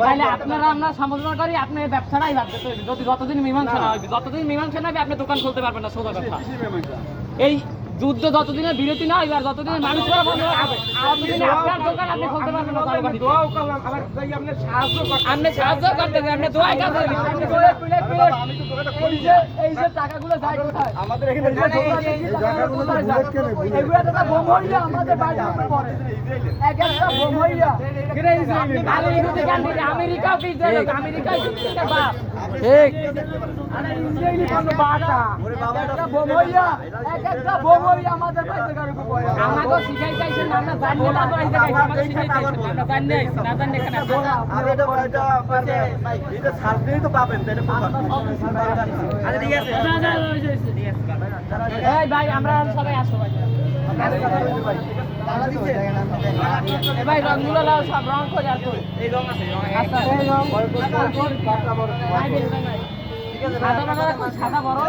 তাহলে আপনারা আমরা সমালোচনা করি আপনি ব্যবসাটাই বাদ যদি যতদিন মীমাংসা না হবে যতদিন মীমাংসা না হবে আপনি দোকান খুলতে পারবেন না সোজা কথা। এই যুদ্ধ যতদিনের বিরতি না হইবে আর যতদিনের মানুষ করা বন্ধ হবে ততদিনে আপনার দোকান আপনি খুলতে পারবেন না তরকারিতে। আপনি সাহায্য করতে আপনি সাহায্য করতে আপনি দোয়া পিলে এই যে টাকাগুলো যায় কোথায় আমাদের এখানে এই যে টাকাগুলো কোথায় এগুলো টাকা বোম হইয়া আমাদের বাড়ির উপরে পড়ে। এক একটা বোম হইয়া। আপনি আমেরিকা থেকে আনবেন, আমেরিকাও কি দেয় না? আমেরিকাই দিচ্ছে না আরে ইসরায়েলি কোনো বাটা। এক একটা বোম হইয়া, এক একটা বোম হইয়া আমাদের বাড়িতে উপরে পড়ে। মানে আচ্ছা ভাই আমরা সবাই আসো ভাই ভাই রংগুলো লাও সব রং করে আর এই রং আছে রং আচ্ছা এই রং ভাই, ভাই, ভাই। সাদা বাটা রাখো, সাদা বড়